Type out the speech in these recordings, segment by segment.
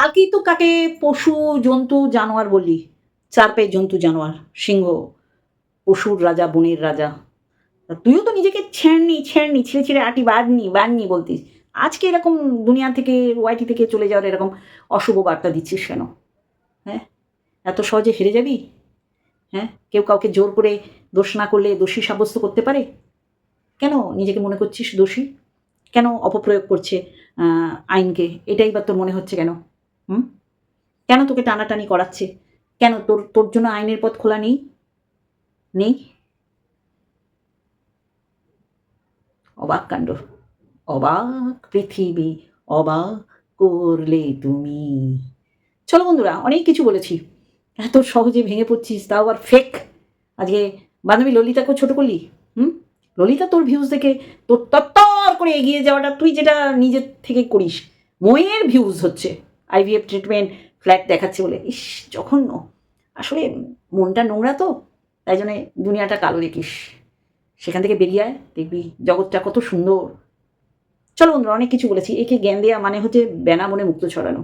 কালকেই তো কাকে পশু, জন্তু, জানোয়ার বললি চার পায়ে জন্তু, জানোয়ার, সিংহ পশুর রাজা, বনের রাজা। তুইও তো নিজেকে ছেড়নি ছেড়নি, ছিঁড়ে ছেড়ে আটি বাঁধনি বাঁধনি বলতিস। আজকে এরকম দুনিয়া থেকে, ওয়াইটি থেকে চলে যাওয়ার এরকম অশুভ বার্তা দিচ্ছিস কেন? হ্যাঁ? এত সহজে হেরে যাবি? হ্যাঁ? কেউ কাউকে জোর করে দোষ না করলে দোষী সাব্যস্ত করতে পারে? কেন নিজেকে মনে করছিস দোষী? কেন অপপ্রয়োগ করছে আইনকে? এটাই বা তোর মনে হচ্ছে কেন? হুম? কেন তোকে টানাটানি করাচ্ছে? কেন তোর তোর জন্য আইনের পথ খোলা নেই? নেই? অবাক কাণ্ড। অবাক পৃথিবী অবাক করলে তুমি। চলো বন্ধুরা, অনেক কিছু বলেছি। এত সহজে ভেঙে পড়ছিস, তাও আবার ফেক আজকে বান্ধবী ললিতাকেও ছোট করলি? হুম? ললিতা তোর ভিউজ দেখে তোর তত্তর করে এগিয়ে যাওয়াটা তুই যেটা নিজের থেকে করিস, ময়ের ভিউজ হচ্ছে। আইভিএফ ট্রিটমেন্ট ফ্ল্যাট দেখাচ্ছে বলে। ইস, জঘন্য। আসলে মনটা নোংরা তো, তাই জন্যে দুনিয়াটা কালো, দেখিস। সেখান থেকে বেরিয়ে আয়, দেখবি জগৎটা কত সুন্দর। চলো বন্ধুরা, অনেক কিছু বলেছি। একে জ্ঞান দেওয়া মানে হচ্ছে বেনা মনে মুক্ত ছড়ানো।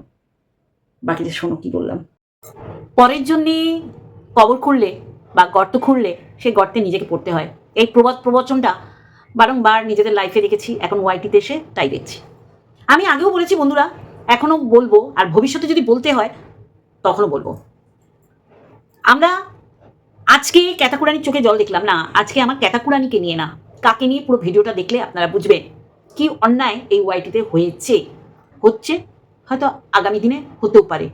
বাকিটা শোনো, কি বললাম। পরের জন্যে কবর খুঁড়লে বা গর্ত খুঁড়লে সেই গর্তে নিজেকে পড়তে হয়। এই প্রবাদ প্রবচনটা বারংবার নিজেদের লাইফে দেখেছি, এখন ওয়াইটিতে এসে তাই দেখছি। আমি আগেও বলেছি বন্ধুরা এখনও বলব, আর ভবিষ্যতে যদি বলতে হয়, তখনও বলব। আমরা আজকে ক্যাতাকুরানির চোখে জল দেখলাম না, আজকে আমার ক্যাতাকুরানিকে নিয়ে না, কাকে নিয়ে পুরো ভিডিওটা দেখলে আপনারা বুঝবেন কি অন্যায় এই ওয়াইটিতে হয়েছে, হচ্ছে, হয়তো আগামী দিনে হতেও পারে।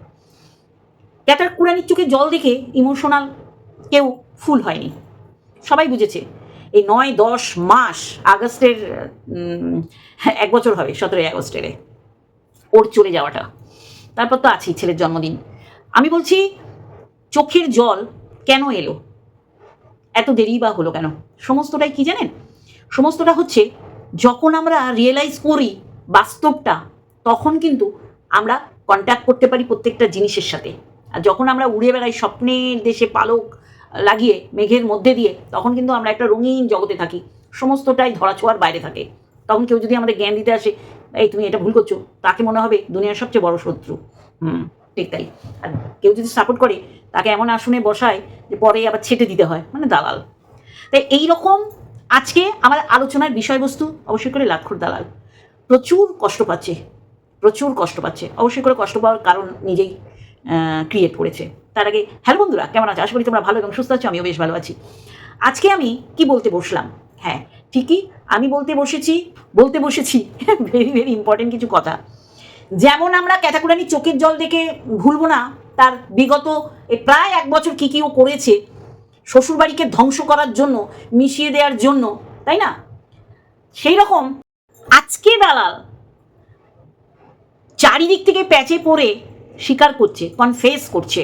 ক্যাতাকুরানির চোখে জল দেখে ইমোশনাল কেউ ফুল হয়নি। সবাই বুঝেছে, এই নয় দশ মাস আগস্টের এক বছর হবে, সতেরোই আগস্টের ওর চলে যাওয়াটা। তারপর তো আছেই ছেলের জন্মদিন। আমি বলছি, চোখের জল কেন এলো? এত দেরি বা হলো কেন? সমস্তটাই কি জানেন? সমস্তটা হচ্ছে, যখন আমরা রিয়েলাইজ করি বাস্তবটা, তখন কিন্তু আমরা কন্ট্যাক্ট করতে পারি প্রত্যেকটা জিনিসের সাথে। আর যখন আমরা উড়ে বেড়াই স্বপ্নের দেশে পালক লাগিয়ে মেঘের মধ্যে দিয়ে, তখন কিন্তু আমরা একটা রঙিন জগতে থাকি। সমস্তটাই ধরাছোঁয়ার বাইরে থাকে। তখন কেউ যদি আমাদের জ্ঞান দিতে আসে এই তুমি এটা ভুল করছ। তাকে মনে হবে দুনিয়ার সবচেয়ে বড় শত্রু। হুম, ঠিক তাই। আর কেউ যদি সাপোর্ট করে, তাকে এমন আসনে বসায় যে পরে আবার ছেটে দিতে হয়। মানে দালাল। তাই এই রকম আজকে আমার আলোচনার বিষয়বস্তু অবশ্যই করে লাক্ষর দালাল। প্রচুর কষ্ট পাচ্ছে। প্রচুর কষ্ট পাচ্ছে। অবশ্যই করে কষ্ট পাওয়ার কারণ নিজেই ক্রিয়েট করেছে। তার আগে, হ্যালো বন্ধুরা, কেমন আছো? আশা করি তোমরা ভালো এবং সুস্থ আছো, আমিও বেশ ভালো আছি। আজকে আমি কি বলতে বসলাম? হ্যাঁ ঠিকই, আমি বলতে বসেছি বলতে বসেছি ভেরি ভেরি ইম্পর্টেন্ট কিছু কথা। যেমন আমরা ক্যাটাকুরানি চোখের জল দেখে ভুলবো না, তার বিগত প্রায় এক বছর কী কী ও করেছে, শ্বশুরবাড়িকে ধ্বংস করার জন্য, মিশিয়ে দেওয়ার জন্য, তাই না? সেই রকম আজকে দালাল চারিদিক থেকে প্যাচে পড়ে স্বীকার করছে কনফেস করছে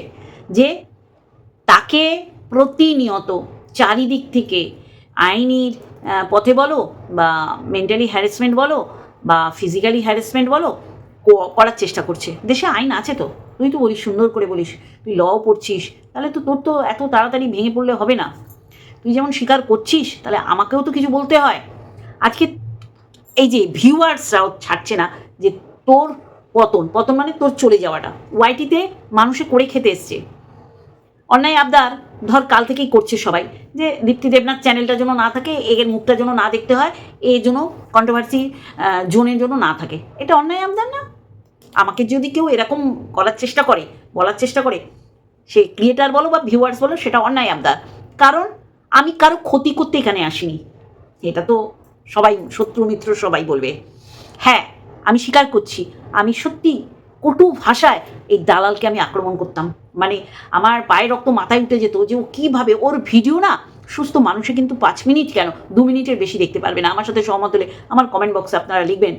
যে তাকে প্রতিনিয়ত চারিদিক থেকে আইনির পথে বলো বা মেন্টালি হ্যারাসমেন্ট বলো বা ফিজিক্যালি হ্যারাসমেন্ট বলো করার চেষ্টা করছে। দেশে আইন আছে তো? তুই তো বলিস সুন্দর করে বলিস, তুই ল পড়ছিস, তাহলে তো তোর তো এত তাড়াতাড়ি ভেঙে পড়লে হবে না। তুই যেমন স্বীকার করছিস, তাহলে আমাকেও তো কিছু বলতে হয়। আজকে এই যে ভিউয়ার্সরাও ছাড়ছে না যে তোর পতন পতন মানে তোর চলে যাওয়াটা। ওয়াইটিতে মানুষে করে খেতে এসছে। অন্যায় আবদার, ধর কাল থেকেই করছে সবাই। যে দীপ্তি দেবনাথ চ্যানেলটা যেন না থাকে এর মুখটা যেন না দেখতে হয় এই জন্য কন্ট্রোভার্সি জোনের জন্য না থাকে। এটা অন্যায় আবদার না? আমাকে যদি কেউ এরকম করার চেষ্টা করে, বলার চেষ্টা করে, সে ক্রিয়েটার বলো বা ভিউয়ার্স বলো, সেটা অন্যায় আবদার। কারণ আমি কারও ক্ষতি করতে এখানে আসিনি। এটা তো সবাই, শত্রু মিত্র সবাই বলবে। হ্যাঁ আমি স্বীকার করছি। আমি সত্যি কটু ভাষায় এই দালালকে আমি আক্রমণ করতাম। মানে আমার পায়ে রক্ত মাথায় উঠে যেত যে ও কীভাবে, ওর ভিডিও না সুস্থ মানুষে কিন্তু পাঁচ মিনিট কেন, দু মিনিটের বেশি দেখতে পারবে না। আমার সাথে সহমত হলে আমার কমেন্ট বক্সে আপনারা লিখবেন।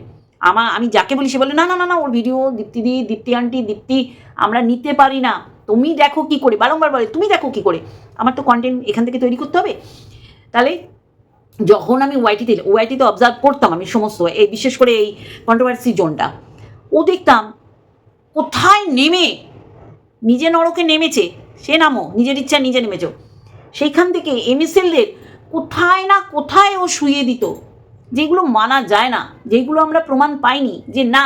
আমা, আমি যাকে বলি সে বলে, না না না না, ওর ভিডিও দীপ্তি দি, দীপ্তি আন্টি, দীপ্তি, আমরা নিতে পারি না। তুমি দেখো কি করে? বারংবার বলে, তুমি দেখো কি করে? আমার তো কন্টেন্ট এখান থেকে তৈরি করতে হবে। তাহলে যখন আমি ওয়াইটিতে ওয়াইটিতে অবজার্ভ করতাম আমি সমস্ত, এই বিশেষ করে এই কন্ট্রোভার্সি জোনটা ও দেখতাম কোথায় নেমে? নিজে নরকে নেমেছে। সে নামো, নিজের ইচ্ছা নিজে নেমেছ। সেইখান থেকে এমএসএলদের কোথায় না কোথায় ও শুয়ে দিত। যেগুলো মানা যায় না, যেগুলো আমরা প্রমাণ পাইনি যে না,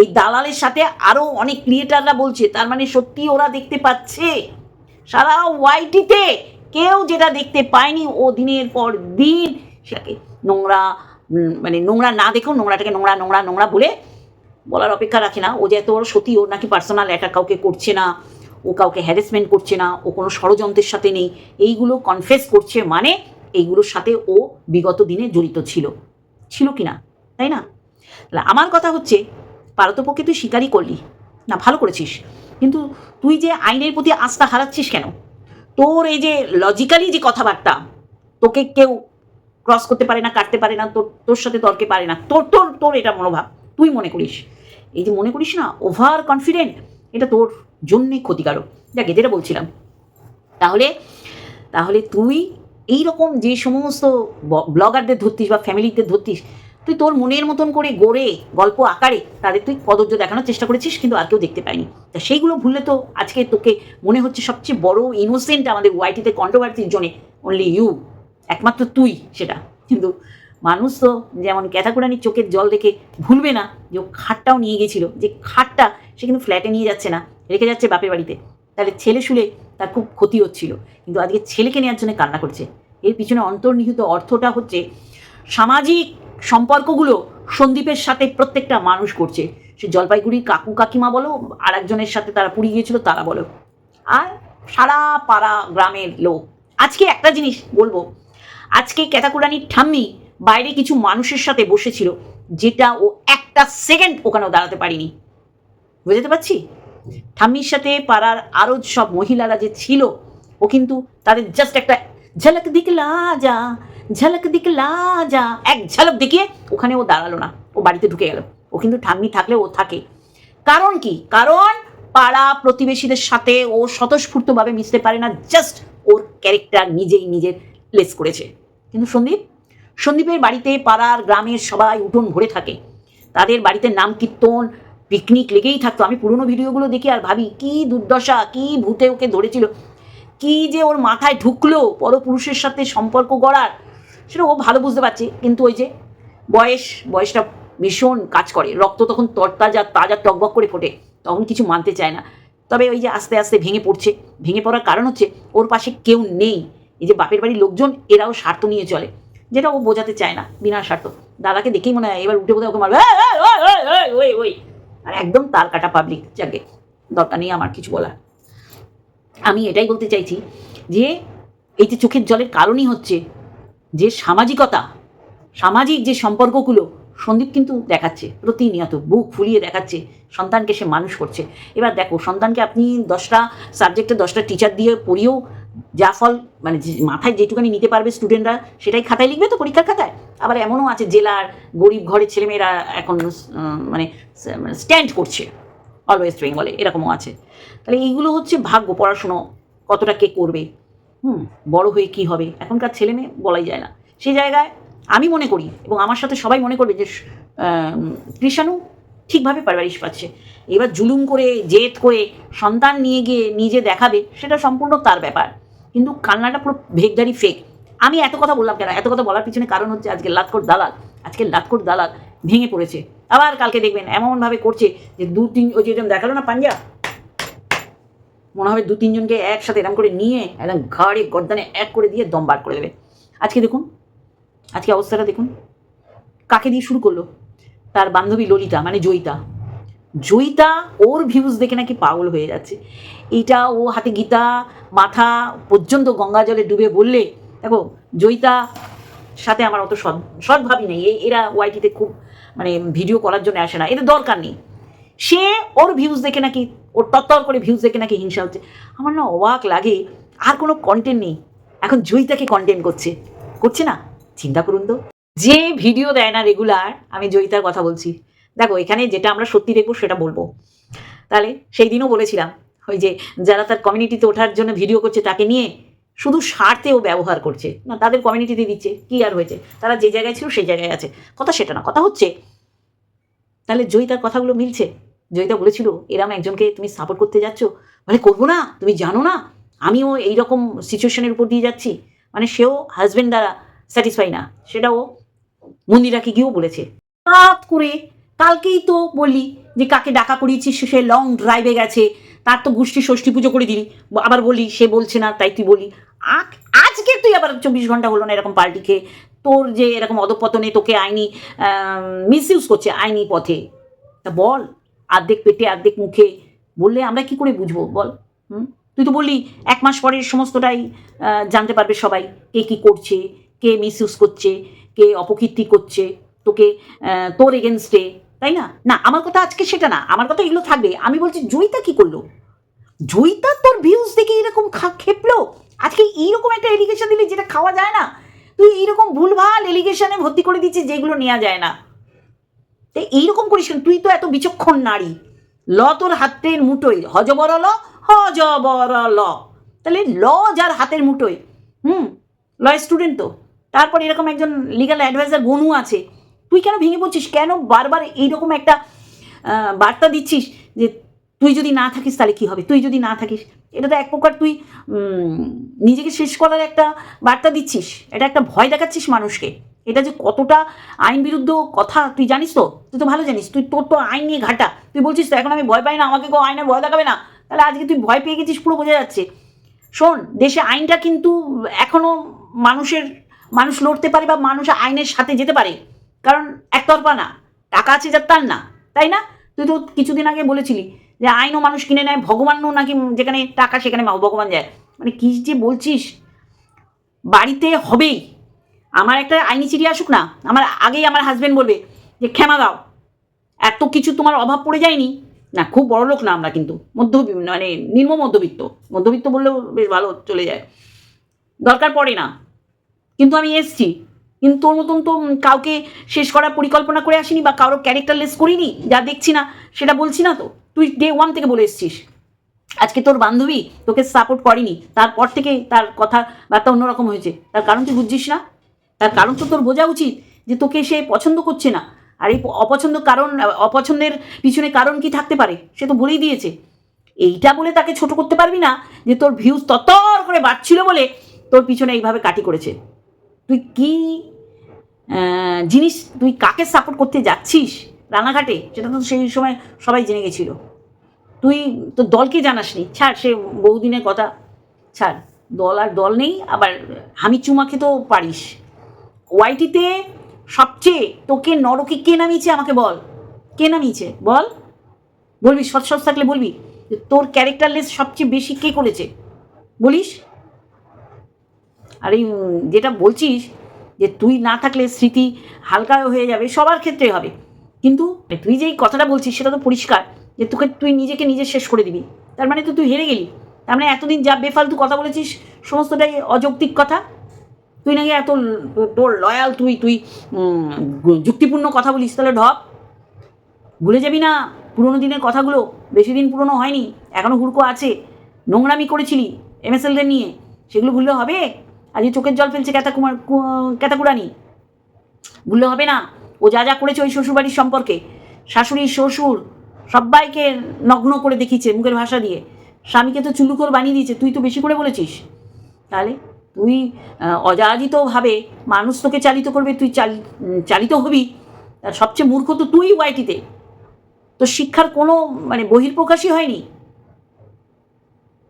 এই দালালের সাথে আরও অনেক ক্রিয়েটাররা বলছে, তার মানে সত্যি ওরা দেখতে পাচ্ছে। সারা ওয়াইটিতে কেউ যেটা দেখতে পায়নি, ও দিনের পর দিন সেটাকে নোংরা মানে নোংরা না দেখেও, নোংরাটাকে নোংরা নোংরা নোংরা বলে বলার অপেক্ষা রাখে না। ও যে এত বড় সত্যি ওর নাকি পার্সোনাল অ্যাটাক কাউকে করছে না, ও কাউকে হ্যারাসমেন্ট করছে না, ও কোনো ষড়যন্ত্রের সাথে নেই। এইগুলো কনফেস করছে মানে এইগুলোর সাথে ও বিগত দিনে জড়িত ছিল। ছিল কি না? তাই না? আমার কথা হচ্ছে, পারতপক্ষে তুই স্বীকারই করলি। না, ভালো করেছিস। কিন্তু তুই যে আইনের প্রতি আস্থা হারাচ্ছিস কেন? তোর এই যে লজিক্যালি যে কথাবার্তা, তোকে কেউ ক্রস করতে পারে না, কাটতে পারে না, তোর তোর সাথে তর্কে পারে না, তোর তোর তোর এটা মনোভাব। তুই মনে করিস? এই যে মনে করিস না ওভার কনফিডেন্ট এটা তোর জন্যে ক্ষতিকারক। যাকে যেটা বলছিলাম, তাহলে তাহলে তুই এই রকম যে সমস্ত ব্লগারদের ধরতিস বা ফ্যামিলিদের ধরতিস, তুই তোর মনের মতন করে গড়ে, গল্প আকারে তাদের তুই কদর্য দেখানোর চেষ্টা করেছিস, কিন্তু আর কেউ দেখতে পায়নি। তা সেইগুলো ভুললে তো আজকে তোকে মনে হচ্ছে সবচেয়ে বড় ইনোসেন্ট আমাদের ওয়াইটিতে কন্ট্রোভার্সির জন্যে অনলি ইউ একমাত্র তুই সেটা। কিন্তু মানুষ তো যেমন ক্যাথাকুরানির চোখের জল দেখে ভুলবে না যে খাটটাও নিয়ে গেছিল। যে খাটটা সে কিন্তু ফ্ল্যাটে নিয়ে যাচ্ছে না, রেখে যাচ্ছে বাপের বাড়িতে। তাহলে ছেলে শুলে তার খুব ক্ষতি হচ্ছিল। কিন্তু আজকে ছেলেকে নেওয়ার জন্য কান্না করছে। এর পিছনে অন্তর্নিহিত অর্থটা হচ্ছে সামাজিক সম্পর্কগুলো সন্দীপের সাথে প্রত্যেকটা মানুষ করছে। সে জলপাইগুড়ির কাকু কাকিমা বলো আর একজনের সাথে তারা পুরী গিয়েছিল, তারা বলো। আর সারা পাড়া গ্রামের লোক। আজকে একটা জিনিস বলব। আজকে ক্যাতাকুরানির ঠাম্মি বাইরে কিছু মানুষের সাথে বসেছিল, যেটা ও একটা সেকেন্ড ওখানেও দাঁড়াতে পারিনি। বুঝতে পারছি? ঠাম্মির সাথে পাড়ার আরও সব মহিলারা যে ছিল, ও কিন্তু তাদের জাস্ট একটা ঝলক দিকলা যা, ঝলক দিকলা যা, এক ঝলক দেখিয়ে ওখানে ও দাঁড়াল না, ও বাড়িতে ঢুকে গেল। ও কিন্তু ঠাম্মি থাকলে ও থাকে। কারণ কি? কারণ পাড়া প্রতিবেশীদের সাথে ও স্বতঃস্ফূর্তভাবে মিশতে পারে না জাস্ট ওর ক্যারেক্টার নিজেই নিজের প্লেস করেছে। কিন্তু সন্দীপ সন্দীপের বাড়িতে পাড়ার গ্রামের সবাই উঠোন ভরে থাকে। তাদের বাড়িতে নাম কীর্তন পিকনিক লেগেই থাকতো। আমি পুরনো ভিডিওগুলো দেখি আর ভাবি, কি দুর্দশা, কি ভূতে ওকে ধরেছিল। কি যে ওর মাথায় ঢুকলো পরপুরুষের সাথে সম্পর্ক গড়ার, সেটা ও ভালো বুঝতে পারছে। কিন্তু ওই যে বয়স, বয়সটা ভীষণ কাজ করে। রক্ত তখন তরতাজা, তাজা টকবক করে ফোটে। তখন কিছু মানতে চায় না। তবে ওই যে আস্তে আস্তে ভেঙে পড়ছে। ভেঙে পড়ার কারণ হচ্ছে ওর পাশে কেউ নেই। এই যে বাপের বাড়ির লোকজন, এরাও স্বার্থ নিয়ে চলে। যেটা ও বোঝাতে চায় না বিনা স্বার্থ। দাদাকে দেখেই মনে হয় এবার উঠে বোধহয় ওকে মারবে। "এই, এই, ওই, ওই, ওই, ওই, ওই।" আর একদম তার কাটা পাবলিক যাকে। দরকার নেই আমার কিছু বলার। আমি এটাই বলতে চাইছি যে এই যে চোখের জলের কারণই হচ্ছে যে সামাজিকতা সামাজিক যে সম্পর্কগুলো সন্দীপ কিন্তু দেখাচ্ছে প্রতিনিয়ত বুক ফুলিয়ে দেখাচ্ছে সন্তানকে সে মানুষ করছে। এবার দেখো সন্তানকে আপনি দশটা সাবজেক্টে দশটা টিচার দিয়ে পড়িয়েও যা ফল মানে মাথায় যেটুকানি নিতে পারবে স্টুডেন্টরা সেটাই খাতায় লিখবে তো পরীক্ষার খাতায়? আবার এমনও আছে জেলার গরিব ঘরের ছেলেমেয়েরা এখন মানে স্ট্যান্ড করছে অল ওয়েস্ট বেঙ্গলে এরকমও আছে। তাহলে এইগুলো হচ্ছে ভাগ্য, পড়াশুনো কতটা কে করবে? হুম, বড় হয়ে কি হবে? এখনকার ছেলে মেয়ে বলাই যায় না। সেই জায়গায় আমি মনে করি, এবং আমার সাথে সবাই মনে করবে যে কৃষাণু ঠিকভাবে পারবারিশ পাচ্ছে। এবার জুলুম করে, জেদ করে সন্তান নিয়ে গিয়ে নিজে দেখাবে, সেটা সম্পূর্ণ তার ব্যাপার। কিন্তু কান্নাটা পুরো ভেগদারি ফেক আমি এত কথা বললাম কেন? এত কথা বলার পিছনে কারণ হচ্ছে আজকে লাতকোট দালাল। আজকে লাতকোট দালাল ভেঙে পড়েছে। আবার কালকে দেখবেন এমনভাবে করছে যে দু তিন, ওই যেরকম দেখাল না পাঞ্জা? মনে হবে দু তিনজনকে একসাথে এরম করে নিয়ে একদম ঘাড়ে গর্দানে এক করে দিয়ে দম বার করে দেবে। আজকে দেখুন, আজকে অবস্থাটা দেখুন। কাকে দিয়ে শুরু করল? তার বান্ধবী ললিতা মানে জয়িতা। জয়িতা ওর ভিউজ দেখে নাকি পাগল হয়ে যাচ্ছে। এইটা ও হাতে গীতা, মাথা পর্যন্ত গঙ্গা জলে ডুবে বললে, দেখো জয়িতা সাথে আমার অত সৎ সৎভাবই নেই। এরা ওয়াইটিতে খুব মানে ভিডিও করার জন্য আসে না। এদের দরকার নেই। সে ওর ভিউজ দেখে নাকি, ওর তত্তর করে ভিউজ দেখে নাকি হিংসা হচ্ছে। আমার না অবাক লাগে, আর কোনো কন্টেন্ট নেই। এখন জয়িতাকে কন্টেন্ট করছে। করছে না? চিন্তা করুন তো। যে ভিডিও দেয় না রেগুলার আমি জয়িতার কথা বলছি। দেখো, এখানে যেটা আমরা সত্যি দেখব সেটা বলব। তাহলে সেই দিনও বলেছিলাম, ওই যে যারা তার কমিউনিটিতে ওঠার জন্য ভিডিও করছে তাকে নিয়ে শুধু স্বার্থে ও ব্যবহার করছে। না, তাদের কমিউনিটিতে দিচ্ছে, কি আর হয়েছে? তারা যে জায়গায় ছিল সেই জায়গায় আছে। কথা সেটা না, কথা হচ্ছে। তাহলে জয়িতার কথাগুলো মিলছে। জয়িতা বলেছিল, এরম একজনকে তুমি সাপোর্ট করতে যাচ্ছ? মানে করব না, তুমি জানো না, আমিও এইরকম সিচুয়েশনের উপর দিয়ে যাচ্ছি। মানে সেও হাজবেন্ড দ্বারা স্যাটিসফাই না সেটাও মন্দিরাকে গিয়েও বলেছে। করে কালকেই তো বললি যে কাকে ডাকা করিয়েছিস, সে লং ড্রাইভে গেছে। তার তো গোষ্ঠী ষষ্ঠী পুজো করে দিলি। আবার বলি সে বলছে না, তাই তুই বলি আজকে তুই আবার চব্বিশ ঘণ্টা হলো না এরকম পাল্টি খেয়ে। তোর যে এরকম অধপতনে তোকে আইনি মিস ইউজ করছে আইনি পথে। তা বল আর্ধেক পেটে আর্ধেক মুখে। বললে আমরা কি করে বুঝব, বল? হুম? তুই তো বললি, এক মাস পরে সমস্তটাই জানতে পারবে সবাই কে কি করছে, কে মিস ইউজ করছে, কে অপকীর্তি করছে। তোকে তোর এগেনস্টে তাই না? না, আমার কথা আজকে সেটা না, আমার কথা এগুলো থাকবে। আমি বলছি জয়িতা কি করল? জয়িতা তোর ভিউজ দেখে এরকম খেপলো? আজকে এইরকম একটা এলিগেশন দিলি যেটা খাওয়া যায় না? তুই এইরকম ভুলভাল এলিগেশনে ভর্তি করে দিচ্ছিস যেগুলো নেওয়া যায় না। তো এইরকম করিস? তুই তো এত বিচক্ষণ নারী। ল তোর হাতের মুঠোয়। হজবর ল হজবর ল। তাহলে ল যার হাতের মুঠোয়। হুম? ল স্টুডেন্ট তো। তারপর এরকম একজন লিগাল অ্যাডভাইজার বনু আছে। তুই কেন ভেঙে পড়ছিস? কেন বারবার এইরকম একটা বার্তা দিচ্ছিস যে তুই যদি না থাকিস তাহলে কি হবে? তুই যদি না থাকিস, এটা তো এক প্রকার তুই নিজেকে শেষ করার একটা বার্তা দিচ্ছিস। এটা একটা ভয় দেখাচ্ছিস মানুষকে। এটা যে কতটা আইন বিরুদ্ধ কথা, তুই জানিস তো? তুই তো ভালো জানিস। তুই তোর তো আইন নিয়ে ঘাটা। তুই বলছিস তো, এখন আমি ভয় পাই না, আমাকে কেউ আইনের ভয় দেখাবে না। তাহলে আজকে তুই ভয় পেয়ে গেছিস, পুরো বোঝা যাচ্ছে। শোন, দেশে আইনটা কিন্তু এখনও মানুষের, মানুষ লড়তে পারে বা মানুষ আইনের সাথে যেতে পারে। কারণ একতরফা না, টাকা আছে যার তার না, তাই না? তুই তো কিছুদিন আগে বলেছিলি যে আইনও মানুষ কিনে নেয় ভগবানও নাকি যেখানে টাকা সেখানে ভগবান যায়। মানে কি যে বলছিস? বাড়িতে হবেই। আমার একটা আইনি চিঠি আসুক না, আমার আগেই আমার হাজবেন্ড বলবে যে, ক্ষমা দাও। এত কিছু তোমার অভাব পড়ে যায়নি? না, খুব বড় লোক না আমরা কিন্তু মধ্য মানে নিম্ন মধ্যবিত্ত। মধ্যবিত্ত বললেও বেশ ভালো চলে যায়। দরকার পড়ে না। কিন্তু আমি এসছি। কিন্তু তোর মতন তো কাউকে শেষ করার পরিকল্পনা করে আসিনি বা কারোর ক্যারেক্টারলেস করিনি, যা দেখছি না, সেটা বলছি না তো। তুই ডে ওয়ান থেকে বলে এসছিস। আজকে তোর বান্ধবী তোকে সাপোর্ট করেনি, তারপর থেকে তার কথা বার্তা অন্যরকম হয়েছে। তার কারণ তুই বুঝছিস না? তার কারণ তো তোর বোঝা উচিত যে তোকে সে পছন্দ করছে না। আর এই অপছন্দ কারণ, অপছন্দের পিছনে কারণ কি থাকতে পারে, সে তো বলেই দিয়েছে। এইটা বলে তাকে ছোট করতে পারবি না যে তোর ভিউজ ততর করে বাড়ছিল বলে তোর পিছনে এইভাবে কাটি করেছে। তুই কি জিনিস তুই কাকে সাপোর্ট করতে যাচ্ছিস রানাঘাটে সেটা তো সেই সময় সবাই জেনে গেছিল। তুই তো দলকে জানাসনি? ছাড়, সে বহুদিনের কথা। ছাড়, দল আর দল নেই, আবার হামি চুমা পারিস। ওয়াইটিতে সবচেয়ে তোকে নরকে কে নামিয়েছে আমাকে বল? কে নামিয়েছে? বল। বলবি, সৎ থাকলে বলবি তোর ক্যারেক্টারলেস সবচেয়ে বেশি কে করেছে? বলিস? আর এই যেটা বলছিস যে তুই না থাকলে স্মৃতি হালকা হয়ে যাবে, সবার ক্ষেত্রে হবে। কিন্তু তুই যেই কথাটা বলছিস সেটা তো পরিষ্কার যে তোকে, তুই নিজেকে নিজে শেষ করে দিবি। তার মানে তো তুই হেরে গেলি। তার মানে এতদিন যা বেফালতু কথা বলেছিস, সমস্তটাই অযৌক্তিক কথা। তুই নাকি এত তোর লয়াল তুই তুই যুক্তিপূর্ণ কথা বলিস, তাহলে ঢপ। ভুলে যাবি না পুরোনো দিনের কথাগুলো। বেশি দিন পুরনো হয়নি এখনও হুড়কো আছে। নোংরামি করেছিলি এমএসএলদের নিয়ে। সেগুলো ভুললে হবে? আজকে চোখের জল ফেলছে ক্যাতাকুমার ক্যাতাকুরানি ভুললে হবে না। ও যা যা করেছে ওই শ্বশুরবাড়ির সম্পর্কে। শাশুড়ি শ্বশুর সবাইকে নগ্ন করে দেখিয়েছে মুখের ভাষা দিয়ে। স্বামীকে তো চুলুকর বানিয়ে দিয়েছে তুই তো বেশি করে বলেছিস। তাহলে তুই আহ, অযাচিতভাবে মানুষ তোকে চালিত করবে তুই চাল- চালিত হবি। আর সবচেয়ে মূর্খ তো তুই ওয়াইটিতে। তো শিক্ষার কোনো মানে বহির্প্রকাশই হয়নি।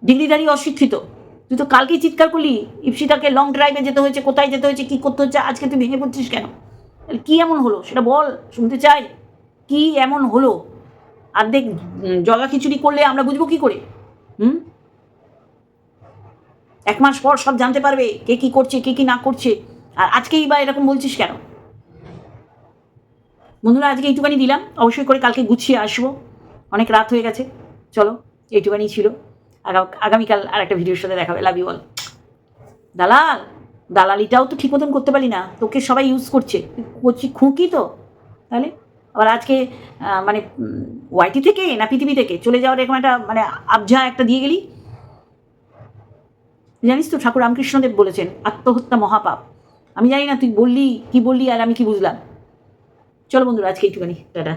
ডিগ্রিধারী অশিক্ষিত। তুই তো কালকেই চিৎকার করলি ইপসিটাকে লং ড্রাইভে যেতে হয়েছে কোথায় যেতে হয়েছে কী করতে হচ্ছে আজকে তুই ভেঙে পড়ছিস কেন? তাহলে কী এমন হলো? সেটা বল শুনতে চাই। কি এমন হলো? অর্ধেক উম, জগা খিচুড়ি করলে আমরা বুঝব কি করে? হুম? এক মাস পর সব জানতে পারবে কে কি করছে কে কি না করছে। আর আজকেই বা এরকম বলছিস কেন? বন্ধুরা আজকে এইটুখানি দিলাম। অবশ্যই করে কালকে গুছিয়ে আসব। অনেক রাত হয়ে গেছে। চলো এইটুখানি ছিল। আগামীকাল আর একটা ভিডিওর সাথে দেখাবে লাভ ইউ অল দালাল, দালালিটাও তো ঠিক মতন করতে পারি না। তোকে সবাই ইউজ করছে। করছি, খুঁকি তো। তাহলে? আবার আজকে মানে ওয়াইটি থেকে না পৃথিবী থেকে চলে যাওয়ার এরকম একটা মানে আবঝা একটা দিয়ে গেলি? জানিস তো ঠাকুর রামকৃষ্ণদেব বলেছেন, আত্মহত্যা মহাপাপ। আমি জানি না তুই বললি, কি বললি, আর আমি কি বুঝলাম। চলো বন্ধুরা, আজকে একটুখানি টাটা।